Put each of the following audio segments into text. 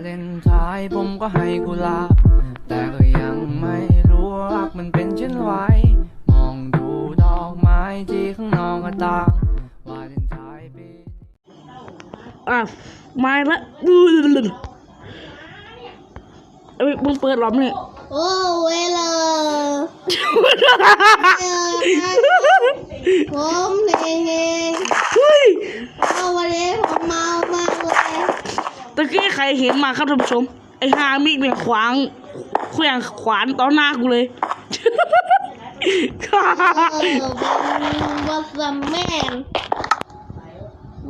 เลนไทน์ผมก็ให้กุหลาบแต่ก็ยังไม่รู้ว่ารักมันเป็นเช่นไรมองดูดอกไม้ที่ข้างนอกหน้าต่างวาเลนไทน์ปีอะมาละเอ้ยมึงเปิดหลอมนี่โอ้เวลาผมเองเองเฮ้ยเพราะวันนี้ผมเมามากเลย ตะกี้ใครเห็นมาครับท่านผู้ชม ไอ้ฮามิกเนี่ยขวางเคลื่องขวานต่อหน้ากูเลยเออว่าซัมแมน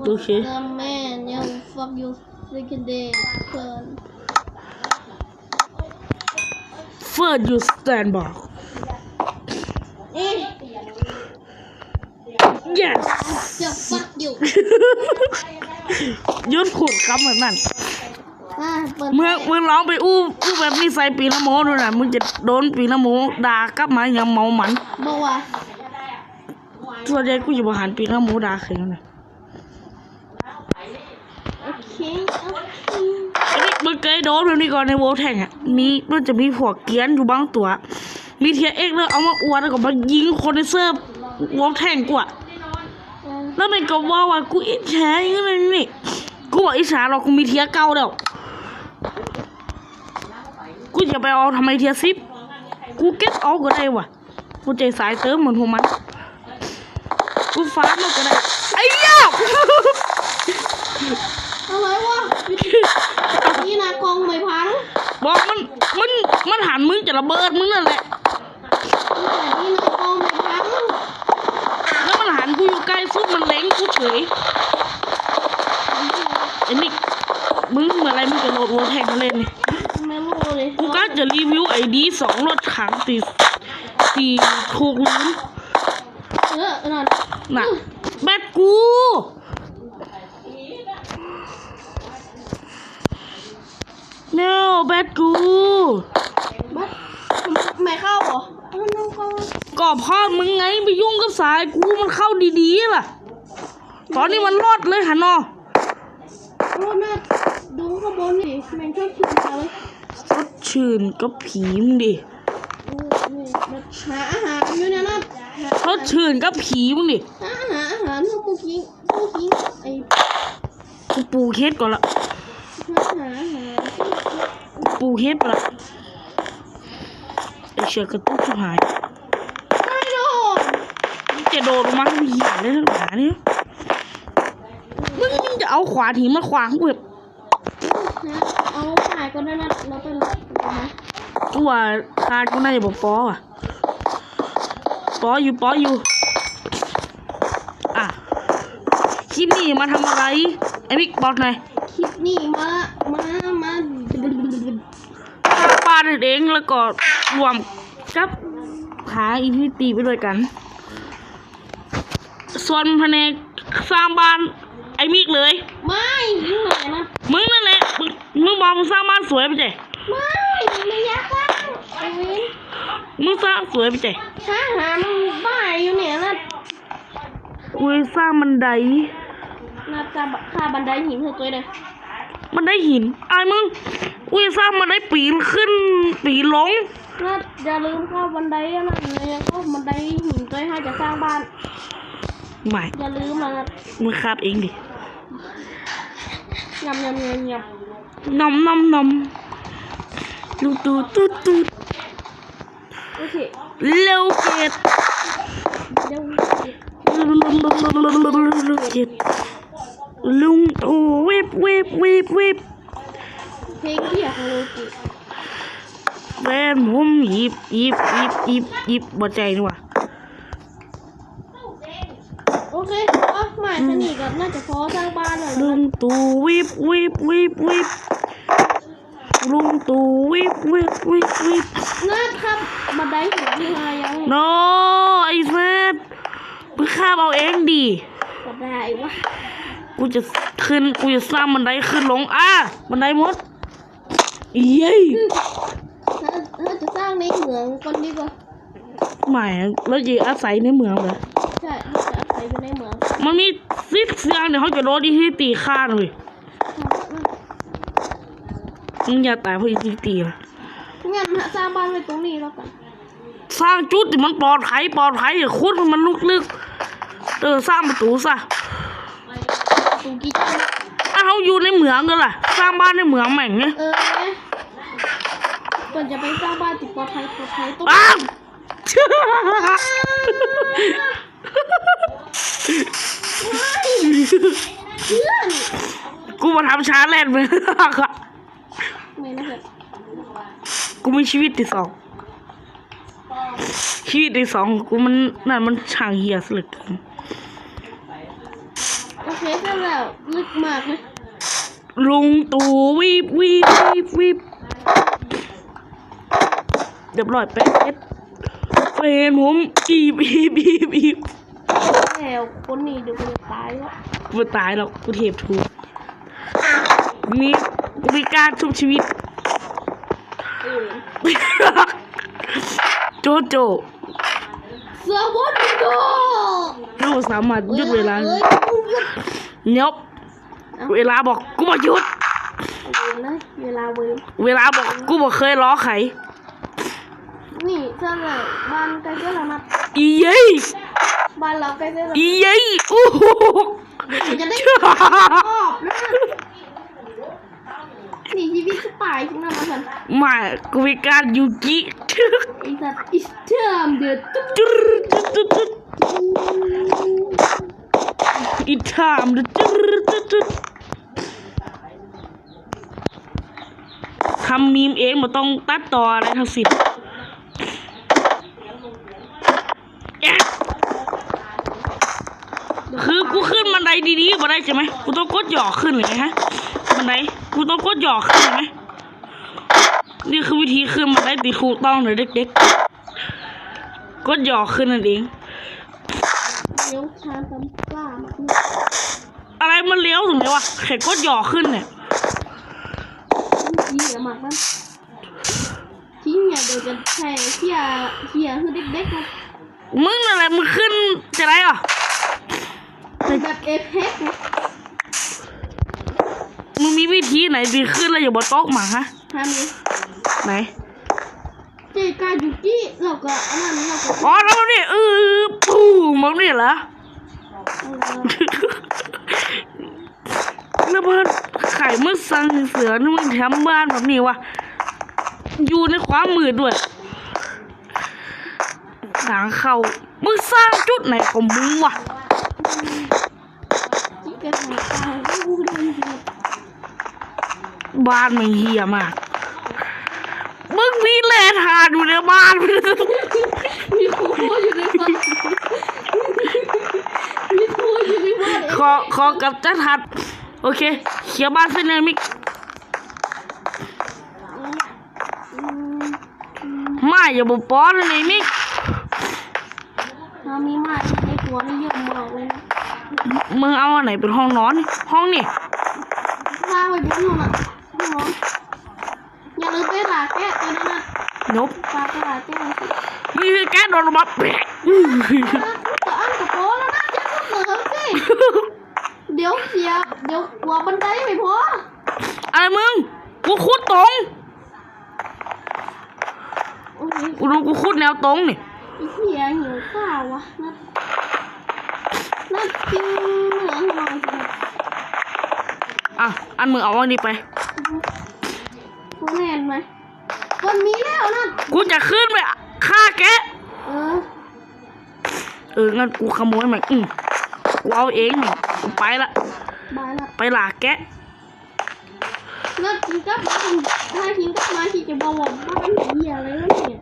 โอเคซัมแมนยัง fuck you second day เกิน First you stand back เอ๊ะ yes จะ fuck you ยุดขุดคำเหมือนนั่นอะเปิดเมื่อมึงร้องไปอู้อู้แบบนี้ใส่ปีละโมด้วยนะมึงจะโดนปีละโมด่ากลับมาอย่างเมาหมันบอกว่าส่วนใหญ่กูจะบหันปีละโมด่าใครนั่นนะโอเคโอเคอันนี้มึงเคยโดนแบบนี้ก่อนในโวลแทงอะมีมันจะมีพวกเกรียนอยู่บางตัว มีเทียเอ็กแล้วเอามาอวดแล้วก็มายิงคนในเซิร์ฟโวลแทงกูอะ แล้วมันก็ว่าว่ากูอิจฉาอย่างนั้นนี่กูบอกอิจฉาหรอกกูมีเทียเก้าแล้วกูจะไปเอาทำไมเทียซิปกูเก็ตเอาก็ได้ว่ะกูใจสายเติมเหมือนพวกมันกูฟ้ามันก็ได้ไอ้ยาอะไรวะนี่นะกองไม่พังบอกมันมันมันหันมึงจะระเบิดมึงนั่นแหละ นี่นะกองไม่พัง แล้วมันหันกูอยู่ใกล้ฟุตมันเล้งกูเฉยไอ้นี่มึงเมื่อไรมึงจะโหลดวัวแทงมาเล่นนี่ ไม่รู้เลย กูก็จะรีวิว ไอดีสองรถขังตีตีถูกลืมเออนั่นน่ะแบตกูเนวแบตกูบัดไม่เข้าเหรอเอาน้องเข้าก็ พ่อมึงไงไปยุ่งกับสายกูมันเข้าดีๆล่ะ ตอนนี้มันรอดเลยหันนอโอ้น่าดูข้างบนดิแม่งชอบคิดอะไรสด ชื่นก็ผีมึงดิโอ้นี่มันหาอาหารอยู่เนี่ยนะหาสดชื่นก็ผีมึงดิหาอาหารอาหารพวกกูกินพวกกินไอ้กูปูเคสก่อนละหาอาหารปูเคสไปละไอเชือกกระตุกชิบหายไม่โดนจะโดดลงมาทำเหี้ยเลยทั้งหาเนี่ยมึงมึงจะเอาขวานหินมาขวางกูแบบ นะเอาถ่ายก็ได้นะเราไปรอนะกูว่าคาดกูน่าจะบอกปออะปออยู่ปออยู่ อะคลิปนี้มาทำอะไรไอ้มิกบอกหน่อยคลิปนี้มา มา มาฆ่าปลาเองแล้วก็รวมกับหาอีพีตีไปด้วยกัน ส่วนแผนกสร้างบ้านไอ้มิกเลย ไม่ยังไงนะมึงนั่นแหละ มึงมึงบอกมึงสร้างบ้านสวยไปใจไม่ไม่อยากฟังไอ้เว้ยมึงสร้างสวยไปใจหาหามันบ้าอยู่เนี่ยนะกูจะสร้างบันไดน่าจะค่าบันไดหินเธอตัวเลยบันไดหินไอ้มึงกูจะสร้างบันไดปีนขึ้น ปีนลงน่าอย่าลืมเข้าบันไดนะเนี่ยเข้าบันไดหินตัวให้จะสร้างบ้านไม่อย่าลืมนะมึงคาบเองดิยำยำยำย นมนมนมตูตูตูตูำโอเคเร็วเกตเดี๋ยวเกตลุงโอ้เวบเวบเวบเวบเพลงที่อยากรู้กิแฟนผมหยิบหยิบหยิบหยิบหยิบบ่ใจนี่ว่ะโอเคอะหมายสนิทกับน่าจะพอสร้างบ้านเลยลุงตู่วิบวิบวิบวิบ ลุงตู่วิบวิบวิบวิบน่าครับบันไดหินที่หายังโนไอ้แซดมึงข้าบเอาเองดิก็ได้วะกูจะขึ้นกูจะสร้างบันไดขึ้นลงอะบันไดหมดเย้ยถ้าถ้าจะสร้างในเหมืองก่อนดีกว่าไม่แล้วจะอาศัยในเมืองเหรอใช่ถ้าจะอาศัยอยู่ในเหมืองมันมีซิกเสียงเดี๋ยวเขาจะโดนที่ที่ตีข้าเลย มึงอย่าตายเพราะอีกตีละงั้นสร้างบ้านไว้ตรงนี้แล้วกัน สร้างจุดที่มันปลอดภัยปลอดภัยอย่าคุดให้มันลุกลึกเออสร้างประตูซะตูกิจถ้าเขาอยู่ในเหมืองกันล่ะ สร้างบ้านในเหมืองแม่งเนี่ยเออไงก่อนจะไปสร้างบ้านติดปลอดภัยปลอดภัยต้องอ้าวเพื่อนกูมาทำชาเลนจ์ไป ไม่นะเพื่อนกูมีชีวิตที่สอง ชีวิตที่สองกูมันนั่นมันช่างเหี้ยสเหลึกเกินโอเคเสร็จแล้วลึกมากเลยลุงตู่วีบวีบวีบวีบเรียบร้อยแป๊ดเฟนผมอีบอีบอีบอีบแล้วคนนี้เดี๋ยวมันจะตายแล้วกูไม่ตายหรอกกูเทพถูกมี มีการชุบชีวิตเออโจโจสวัสดีโกเราสามารถหยุดเวลาเอ้ยกูหยุดเนบเวลาบอกกูบอกหยุด เวลาเวลาเว้ยเวลาบอกกูบอกเคยล้อใครนี่เสร็จแล้วบ้านใกล้เสร็จแล้วนะอีเย้ยบ้านเราใกล้เสร็จแล้วอีเย้ยโอ้โหจะได้ชอบนะนี่ ชีวิตสปายทิ้งน้ำมาสันมากูมีการยูกิไอ้สัตว์อิสเทอมเดือดตุ๊บจุดจุดจุดจุดอีทามจุดจุดจุดทำมีมเองมาต้องตัดต่ออะไรทั้งสิ้นแอะคือกูขึ้นบันไดดีๆมาได้ใช่ไหมกูต้องกดหยอกขึ้นเลยไงฮะบันไดกูต้องกดหยอกขึ้นเลยไหม นี่คือวิธีขึ้นบันไดตีถูกต้องเลยเด็กๆ กดหยอกขึ้นนั่นเองเดี๋ยวชาตำกล้ามากอะไรมันเลี้ยวถึงไหนวะแค่กดหยอกขึ้นเนี่ยเหี้ยมากมันที่เนี่ยเดี๋ยวจะแช่เหี้ยเหี้ยคือเด็กๆนะมึงอะไรมึงขึ้นจะไรอะเป็นแบบเอฟเฟกต์นะมึงมีวิธีไหนดีขึ้นแล้วอย่าบอโต๊ะหมาฮะทำนี้ ไหนเจกายูกิเราก็อันนั้นเราก็อ๋อแล้วนี่เออปูมึงนี่เหรอแล้วเพิ่นไข่มึงสั่งเสือนี่มึงแถมบ้านแบบนี้วะอยู่ในความมืดด้วยหางเขามึงสร้างจุดไหนของมึงวะที่กระถางตายไม่รู้เรื่องจริงบ้านมันเฮียมากมึง มีแลทานอยู่ในบ้านมีครูอยู่ในบ้านมีครูอยู่ในบ้านขอขอกับจัดทัด โอเคเขียร์บ้านเส้นเนมิกมาอย่าบอกป้อนเลยมิกถ้ามีมาในตัวนี่เยอะมากเลยนะมึงเอาอันไหนเป็นห้องนอนนี่ห้องนี่ลาไว้เป็นนู่นอะพี่น้องอย่าลืมไปลาแก้ตัวนั้น นะนบปลาไปลาแก้สินี่คือแกโดนมาแปะอื้อแต่อันกับโปแล้วนะจะเสริมสิเดี๋ยวเสียเดี๋ยวกลัวบันไดไม่พออะไรมึงกูคุดตรงโอ้ยกูดูกูคุดแนวตรงนี่ไอ้เหี้ยหิวข้าววะนัดนัดกินเหลืองหน่อยสิอะอันมึงเอาอันนี้ไปกูแน่นไหม มันมีแล้วนัดกูจะขึ้นไปฆ่าแกะเออเอองั้นกูขโมยมันอืมกูเอาเองนี่กูไปละ บายนัดไปหลากแกะนัดกินกับมาถ้ากินกับมาที่จะบอกว่าบ้านเหี้ยอะไรวะเนี่ย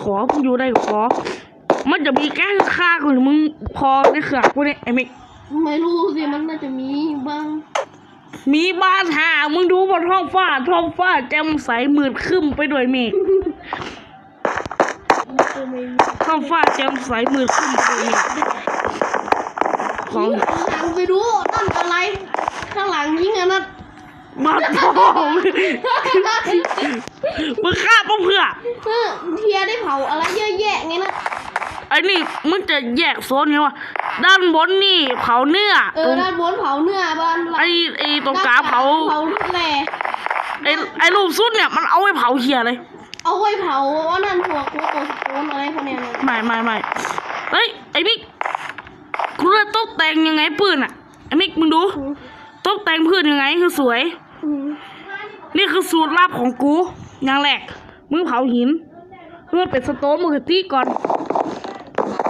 ขอมึงอยู่ได้ก็ขอ มันจะมีแก้ฆ่ากูหรือมึงพอในเขือกกูเนี่ยไอ้มิก ไม่รู้สิมันน่าจะมีบ้าง มีบ้านหา มึงดูบนท้องฟ้า ท้องฟ้าแจ่มใสมืดครึ้มไปด้วยเมฆเออไม่มีท้องฟ้าแจ่มใสมืดครึ้มไปด้วยเมฆของหลังไปดูนั่นอะไร ข้างหลังยิงอะนัดบ้านพ่อมึงมึงฆ่าปะเพื่อเออเทียได้เผาอะไรเยอะแยะไงนะไอ้นี่มึงจะแยกโซนไงวะ ด้านบนนี่เผาเนื้อเออด้านบนเผาเนื้อบ้านไอ้ไอ้ตรงกลางเผาเผาแหล่ไอ้ไอ้รูปสุดเนี่ยมันเอาไว้เผาเฮียเลย เอาไว้เผาว่านั่นพวกพวกตัวสโตนอะไรพวกเนี้ยนะไม่ไม่ไม่เฮ้ยไอ้มิกคุณจะตกแต่งยังไงปืนอะไอ้มิกมึงดูตกแต่งพืชยังไงคือสวยอืมนี่คือสูตรลับของกูอย่างแรกมึงเผาหินเพื่อเป็นสโตนมึงก็ตีก่อนอ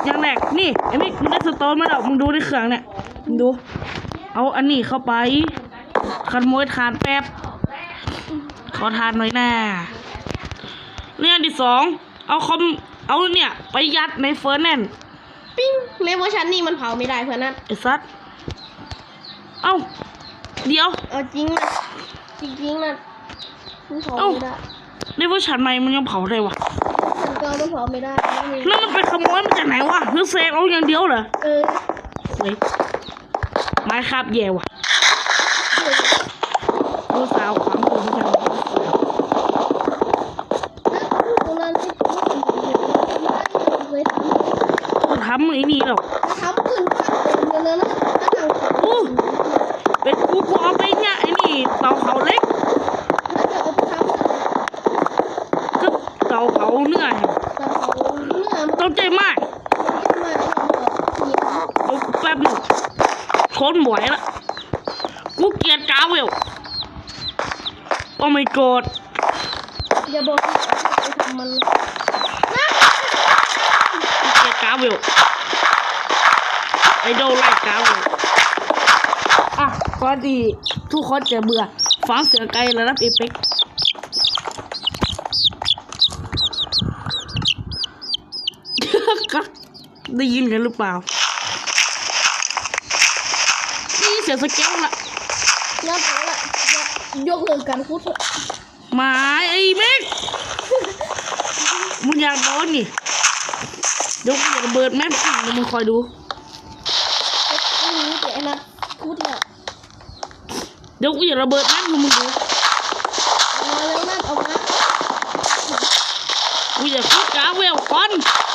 ย่างแรกนี่ไอ้มิกมึงได้สโตนมาแล้วมึงดูในเครื่องเนี่ยมึงดู เอาอันนี้เข้าไปขโมยทานแป๊บ ขอทานหน่อยนะเนี่ยอันที่สองเอาคอมเอาเนี่ยไปยัดในเฟอร์แนนปิ้งแม้ว่าชั้นนี่มันเผาไม่ได้เพื่อนนั่นไอ้สัตว์เอ้าเดี๋ยวเอาจริงนะจริงๆนะมันเผาเอ้าไม่ได้ในเวอร์ชันใหม่มันยังเผาได้วะ ฉันก็มันเผาไม่ได้ไม่มีแล้วมันไปขโมยมาจากไหนวะหรือเซฟเอาอย่างเดียวเหรอเออเฮ้ยไม้คาบแย่ว่ะดูสาวขวางผมจังตรงนั้นที่ผมเคยทำกูทำไอ้นี่หรอกทำปืนขัดเต็มเลยนะถ้าทางขัดอู้เป็นกูกูเอาไปเนี่ยไอ้นี่เตาเผาเล็กถ้าจะเอาไปทำก็เตาเผาเนื้อ ใจมากมาเนี่ยเหนียวเดี๋ยวแป๊บหนึ่งทนบ่อยละกูเกลียดกาเวลโอ้ไม่กดอย่าบอกทำมันกูเกลียดกาเวลไอดอลไลค์กาเวลอะก่อนที่ทุกคนจะเบื่อฟังเสียงไกลระดับเอเปกก็ได้ยินกันหรือเปล่านี่เสียงสเกลละน่าเปล่าละยกเลิกการพูดเถอะหมาไอ้เมกมึงอยากโดนนี่เดี๋ยวกูจะระเบิดแม่พิงเดี๋ยวมึงคอยดูไม่รู้แต่ไอ้นัทพูดเนี่ยเดี๋ยวกูจะระเบิดแม่พิงมึงดูเอามาแล้วนัทเอามากูจะพูดกาเวลก่อนนั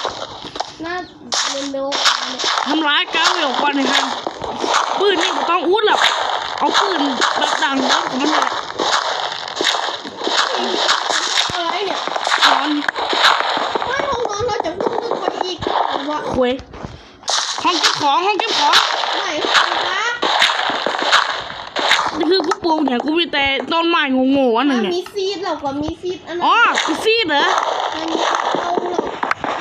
ทเร็วๆเนี่ยทำร้ายกาเวลก่อนเลยฮะปืนนี่บ่ต้องอุ้ดหรอกเอาปืนแบบดังเดิมของมันเลยอะไรเนี่ยนอนไม่ห้องนอนเราจะพูดเรื่องไปอีกว่าคุยห้องเก็บของห้องเก็บของไม่ห้องนะนี่คือกูปลูกเนี่ยกูมีแต่ต้นไม้โง่ๆอันหนึ่งมันเนี่ยมีซีดเราก็มีซีดอันนั้นอ๋อกูซีดเหรอมันมีเอาเรา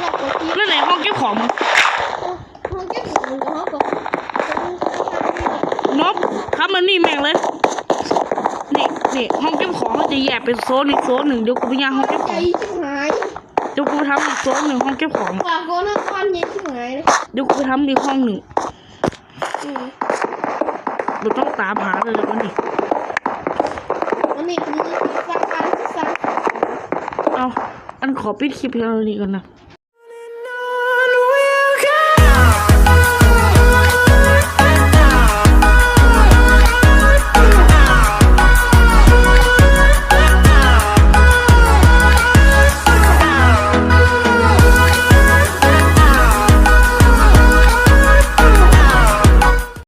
เราก็ซีดนั่นไหนห้องเก็บของมึง ห้องเก็บของเขาก็ นบทำมันนี่แม่งเลย นี่นี่ห้องเก็บของมันจะแยกเป็นโซนอีกโซนหนึ่งเดี๋ยวกูไปย่างห้องเก็บขใจองชิบหายเดี๋ยวกูไปทำอีกโซนหนึ่งห้องเก็บของฝากโกนควันเย็นชิบหายเลยเดี๋ยวกูไปทำอีกห้องหนึ่งอืมเราต้องตามหาเลยแล้วก็นี่อันนี้คือสร้างการสร้างเอาอันขอปิดคลิปเพียงเท่านี้ก่อนนะอ